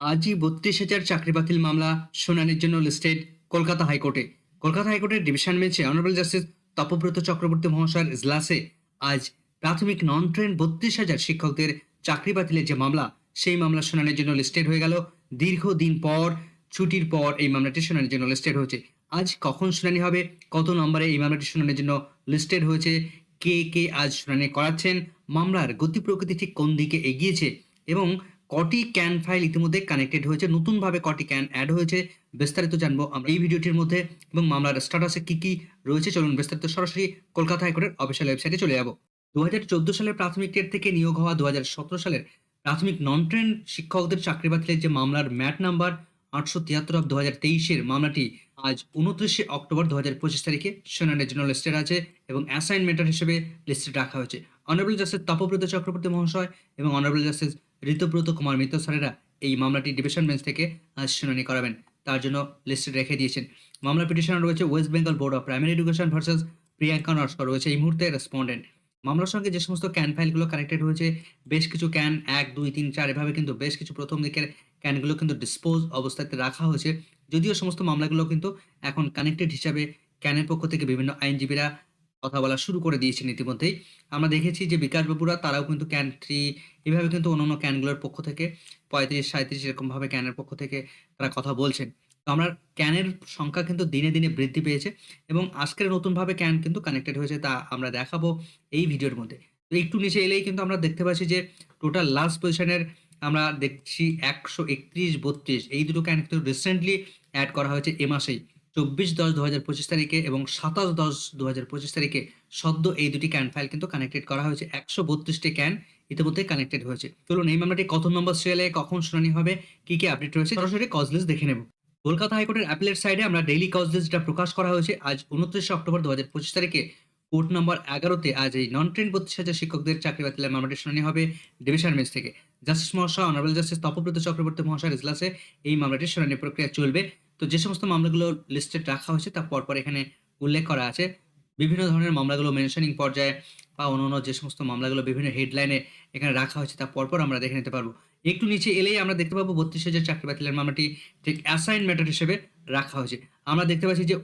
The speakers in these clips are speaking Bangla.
আজই বত্রিশ হাজার চাকরি বাতিল মামলা শুনানির জন্য লিস্টেড কলকাতা হাইকোর্টে। কলকাতা হাইকোর্টের ডিভিশন বেঞ্চে অনারেবল জাস্টিস তপব্রত চক্রবর্তী মহাশয়ের ইজলাসে আজ প্রাথমিক নন ট্রেন বত্রিশ হাজার শিক্ষকদের চাকরি বাতিলের যে মামলা, সেই মামলা শুনানির জন্য লিস্টেড হয়ে গেল। দীর্ঘদিন পর, ছুটির পর এই মামলাটি শুনানির জন্য লিস্টেড হয়েছে। আজ কখন শুনানি হবে, কত নম্বরে এই মামলাটি শুনানির জন্য লিস্টেড হয়েছে, কে কে আজ শুনানি করাচ্ছেন, মামলার গতি প্রকৃতি ঠিক কোন দিকে এগিয়েছে এবং কটি ক্যান ফাইল ইতিমধ্যে কানেক্টেড হয়েছে, নতুনভাবে কটি ক্যান অ্যাড হয়েছে, বিস্তারিত জানব আমরা এই ভিডিওটির মধ্যে এবং মামলার স্ট্যাটাসে কি কি রয়েছে, চলুন বিস্তারিত সরাসরি কলকাতা হাইকোর্টের অফিসিয়াল ওয়েবসাইটে চলে যাব। দু হাজার চোদ্দ সালের প্রাথমিক টেট থেকে নিয়োগ হওয়া দু হাজার সতেরো সালের প্রাথমিক নন ট্রেন শিক্ষকদের চাকরি বাতিলের যে মামলার ম্যাট নাম্বার আটশো তিয়াত্তর অফ দু হাজার তেইশের মামলাটি আজ উনত্রিশে অক্টোবর দু হাজার পঁচিশ তারিখে শুনানির জন্য লিস্টেড আছে এবং অ্যাসাইনমেন্টার হিসেবে লিস্টেড রাখা হয়েছে। অনারেবল জাস্টিস তপব্রত চক্রবর্তী মহাশয় এবং অনারেবল জাস্টিস ঋতব্রত কুমার মিত্র স্যারেরা এই মামলাটি ডিভিশন বেঞ্চ থেকে শুনানি করাবেন। তার জন্য লিস্টে রেখে দিয়েছেন। মামলা পিটিশনার রয়েছে West Bengal board of primary education versus Priyanka Naskar রয়েছে এই মুহূর্তে রেসপন্ডেন্ট। মামলার সঙ্গে যে সমস্ত ক্যান ফাইলগুলো কানেক্টেড হয়েছে বেশ কিছু ক্যান, এক, দুই, তিন, চার, এভাবে কিন্তু বেশ কিছু প্রথম দিকের ক্যানগুলো কিন্তু ডিসপোজ অবস্থাতে রাখা হয়েছে। যদিও সমস্ত মামলাগুলো কিন্তু এখন কানেক্টেড হিসাবে ক্যানের পক্ষ থেকে বিভিন্ন আইনজীবীরা কথা বলা শুরু করে দিয়েছেন ইতিমধ্যেই। আমরা দেখেছি যে বিকাশ বাবুরা, তারাও কিন্তু ক্যান থ্রি এভাবে কিন্তু অন্য অন্য ক্যানগুলোর পক্ষ থেকে, পঁয়ত্রিশ সাঁত্রিশ এরকমভাবে ক্যানের পক্ষ থেকে তারা কথা বলছেন। তো আমরা ক্যানের সংখ্যা কিন্তু দিনে দিনে বৃদ্ধি পেয়েছে এবং আজকের নতুনভাবে ক্যান কিন্তু কানেক্টেড হয়েছে তা আমরা দেখাবো এই ভিডিওর মধ্যে। তো একটু নিচে এলেই কিন্তু আমরা দেখতে পাচ্ছি যে টোটাল লাস্ট পজিশনের আমরা দেখছি একশো একত্রিশ, বত্রিশ। এই দুটো ক্যান কিন্তু রিসেন্টলি অ্যাড করা হয়েছে এ মাসেই। চব্বিশ দশ দু হাজার পঁচিশ তারিখে এবং সাতাশ দশ দু হাজার পঁচিশ তারিখে সদ্য এই দুটি ক্যান ফাইল কিন্তু কানেক্টেড করা হয়েছে। একশো বত্রিশটি ক্যান ইতিমধ্যে কানেক্টেড হয়েছে। চলুন এই মামলাটি কত নম্বর সিরিয়ালে কখন শুনানি হবে, কি কি আপডেট রয়েছে, সরাসরি কজ লিস্ট দেখে নেব। কলকাতা হাইকোর্টের অ্যাপিলেট সাইডে আমরা ডেইলি কজ লিস্ট যেটা প্রকাশ করা হয়েছে। আজ উনত্রিশে অক্টোবর দু হাজার পঁচিশ তারিখে কোর্ট নম্বর এগারোতে আজ এই নন ট্রেন বত্রিশ হাজার শিক্ষকদের চাকরি বাতিলের মামলাটি শুনানি হবে ডিভিশন বেঞ্চ থেকে। জাস্টিস মহাশয় অনারেবল জাস্টিস তপব্রত চক্রবর্তী মহাশয়ের ইজলাসে এই মামলাটির শুনানি প্রক্রিয়া চলবে। তো যে সমস্ত মামলাগুলো লিস্টেড রাখা হয়েছে, তা পরপর এখানে উল্লেখ করা আছে। বিভিন্ন ধরনের মামলাগুলো মেনশনিং পর্যায়ে বা অন্য যে সমস্ত মামলাগুলো বিভিন্ন হেডলাইনে এখানে রাখা হয়েছে, তা পরপর আমরা দেখে নিতে পারব। একটু নিচে এলেই আমরা দেখতে পাবো বত্রিশ হাজার চাকরি বাতিলের মামলাটি ঠিক অ্যাসাইন ম্যাটার হিসেবে রাখা হয়েছে। আমরা দেখতে পাচ্ছি যে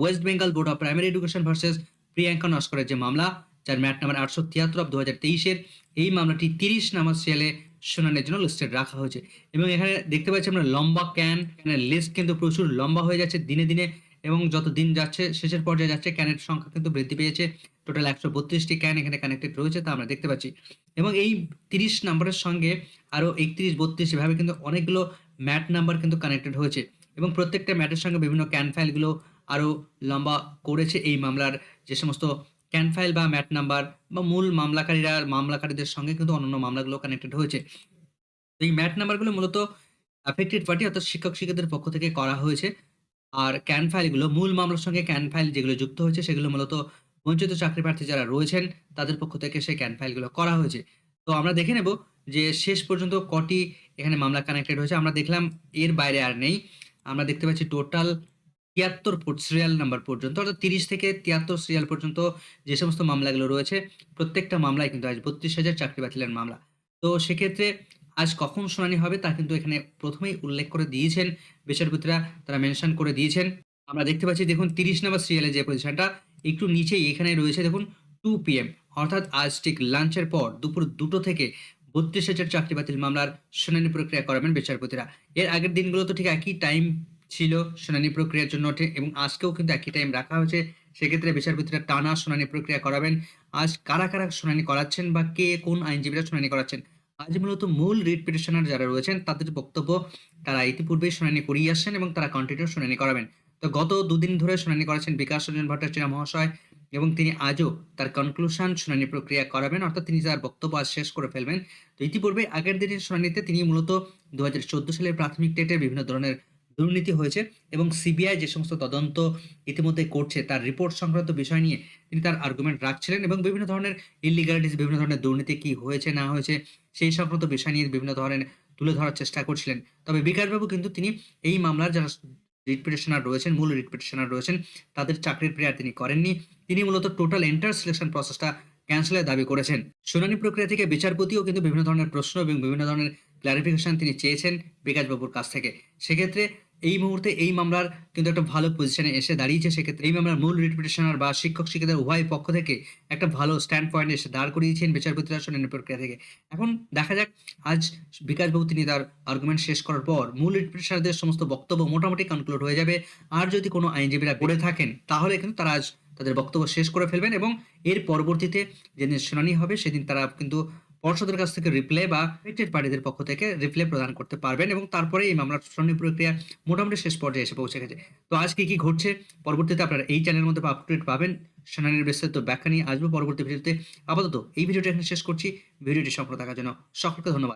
West Bengal board of primary education versus Priyanka নস্করের যে মামলা, যার ম্যাট নাম্বার আটশো তিয়াত্তর অফ দু হাজার তেইশের, এই মামলাটি তিরিশ নাম্বার সিরিয়ালে শুনানির জন্য লিস্টেড রাখা হয়েছে। এবং এখানে দেখতে পাচ্ছি আমরা লম্বা ক্যান ক্যানের লিস্ট কিন্তু প্রচুর লম্বা হয়ে যাচ্ছে দিনে দিনে এবং যত দিন যাচ্ছে, শেষের পর্যায়ে যাচ্ছে ক্যানের সংখ্যা কিন্তু বৃদ্ধি পেয়েছে। টোটাল একশো বত্রিশটি ক্যান এখানে কানেক্টেড রয়েছে তা আমরা দেখতে পাচ্ছি। এবং এই তিরিশ নম্বরের সঙ্গে আরও একত্রিশ, বত্রিশ এভাবে কিন্তু অনেকগুলো ম্যাট নাম্বার কিন্তু কানেক্টেড হয়েছে। এবং প্রত্যেকটা ম্যাটের সঙ্গে বিভিন্ন ক্যান ফাইলগুলো আরও লম্বা করেছে এই মামলার যে সমস্ত ক্যান ফাইল বা ম্যাট নাম্বার বা মূল মামলাকারীরা মামলাকারীদের সঙ্গে কিন্তু অন্যান্য মামলাগুলো কানেক্টেড হয়েছে। এই ম্যাট নাম্বারগুলো মূলত অ্যাফেক্টেড পার্টি অর্থাৎ শিক্ষক শিক্ষকদের পক্ষ থেকে করা হয়েছে। আর ক্যান ফাইলগুলো মূল মামলার সঙ্গে ক্যান ফাইল যেগুলো যুক্ত হয়েছে সেগুলো মূলত বঞ্চিত চাকরি প্রার্থী যারা রয়েছেন তাদের পক্ষ থেকে সেই ক্যান ফাইলগুলো করা হয়েছে। তো আমরা দেখে নেব যে শেষ পর্যন্ত কটি এখানে মামলা কানেক্টেড হয়েছে। আমরা দেখলাম এর বাইরে আর নেই। আমরা দেখতে পাচ্ছি টোটাল তিয়াত্তর সিরিয়াল নাম্বার পর্যন্ত, অর্থাৎ তিরিশ থেকে তিয়াত্তর সিরিয়াল পর্যন্ত যে সমস্ত মামলাগুলো রয়েছে, প্রত্যেকটা মামলায় কিন্তু আজ বত্রিশ হাজার চাকরি বাতিলের মামলা। তো সেক্ষেত্রে আজ কখন শুনানি হবে তা কিন্তু এখানে প্রথমেই উল্লেখ করে দিয়েছেন বিচারপতিরা, তারা মেনশন করে দিয়েছেন। আমরা দেখতে পাচ্ছি, দেখুন, তিরিশ নম্বর সিরিয়ালে যে পজিশনটা একটু নিচেই এখানে রয়েছে, দেখুন টু পিএম অর্থাৎ আজ ঠিক লাঞ্চের পর, দুপুর দুটো থেকে বত্রিশ হাজার চাকরি বাতিল মামলার শুনানি প্রক্রিয়া করাবেন বিচারপতিরা। এর আগের দিনগুলো তো ঠিক একই টাইম ছিল শুনানি প্রক্রিয়ার জন্য এবং আজকেও কিন্তু একই টাইম রাখা হয়েছে। সেক্ষেত্রে বিচারপতিরা টানা শুনানি প্রক্রিয়া করাবেন। আজ কারা কারা শুনানি করাচ্ছেন বা কে কোন আইনজীবীরা শুনানি করাচ্ছেন? আজ মূলত মূল রিট পিটিশনার যারা রয়েছেন, তাদের বক্তব্য, তারা ইতিপূর্বেই শুনানি করিয়ে আসছেন এবং তারা কন্টিনিউ শুনানি করাবেন। তো গত দুদিন ধরে শুনানি করাচ্ছেন বিকাশ রঞ্জন ভট্টাচার্য মহাশয় এবং তিনি আজও তার কনক্লুশন শুনানি প্রক্রিয়া করাবেন, অর্থাৎ তিনি তার বক্তব্য আজ শেষ করে ফেলবেন। তো ইতিপূর্বে আগের দিনের শুনানিতে তিনি মূলত দু হাজার চোদ্দ সালের প্রাথমিক টেটের বিভিন্ন ধরনের দুর্নীতি হয়েছে এবং সিবিআই যে সমস্ত তদন্ত ইতিমধ্যে করছে, তার রিপোর্ট সংক্রান্ত বিষয় নিয়ে তিনি তার আর্গুমেন্ট রাখছিলেন এবং বিভিন্ন ধরনের ইলিগালিটিস বিভিন্ন ধরনের দুর্নীতি কি হয়েছে, না হয়েছে, সেই সংক্রান্ত বিষয় নিয়ে বিভিন্ন ধরনের তুলে ধরার চেষ্টা করছিলেন। তবে বিকাশবাবু কিন্তু তিনি এই মামলার যারা রিট পিটিশনার রয়েছেন, মূল রিট পিটিশনার রয়েছেন, তাদের চাকরির প্রেয়ার তিনি করেননি। তিনি মূলত টোটাল এন্টার সিলেকশন প্রসেসটা ক্যান্সেলের দাবি করেছেন। শুনানি প্রক্রিয়া থেকে বিচারপতিও কিন্তু বিভিন্ন ধরনের প্রশ্ন এবং বিভিন্ন ধরনের ক্লারিফিকেশন তিনি চেয়েছেন বিকাশবাবুর কাছ থেকে। সেক্ষেত্রে এই মুহূর্তে এই মামলার কিন্তু একটা ভালো পজিশনে এসে দাঁড়িয়েছে। সেক্ষেত্রে এই মামলার মূল রিপিটেশনার বা শিক্ষক শিক্ষিকাদের উভয় পক্ষ থেকে একটা ভালো স্ট্যান্ড পয়েন্ট এসে দাঁড় করিয়েছেন বিচারপতিরা শুনানি প্রক্রিয়া থেকে। এখন দেখা যাক, আজ বিকাশবাবু তিনি তার আর্গুমেন্ট শেষ করার পর মূল রিপিটেশনারদের সমস্ত বক্তব্য মোটামুটি কনক্লুড হয়ে যাবে। আর যদি কোনো আইনজীবীরা করে থাকেন, তাহলে কিন্তু তারা আজ তাদের বক্তব্য শেষ করে ফেলবেন এবং এর পরবর্তীতে যেদিন শুনানি হবে, সেদিন তারা কিন্তু পর্ষদের কাছ থেকে রিপ্লে বা রিটেড পার্টিদের পক্ষ থেকে রিপ্লে প্রদান করতে পারবেন এবং তারপরে এই মামলার শুনানি প্রক্রিয়া মোটামুটি শেষ পর্যায়ে এসে পৌঁছে গেছে। তো আজকে কি ঘটছে পরবর্তীতে আপনারা এই চ্যানেলের মধ্যে আপডেট পাবেন। শুনানির বিস্তারিত ব্যাখ্যা নিয়ে আসব। পরবর্তী ভিডিওতে আপাতত এই ভিডিওটা এখানে শেষ করছি। ভিডিওটি সম্পূর্ণ থাকার জন্য সকলকে ধন্যবাদ।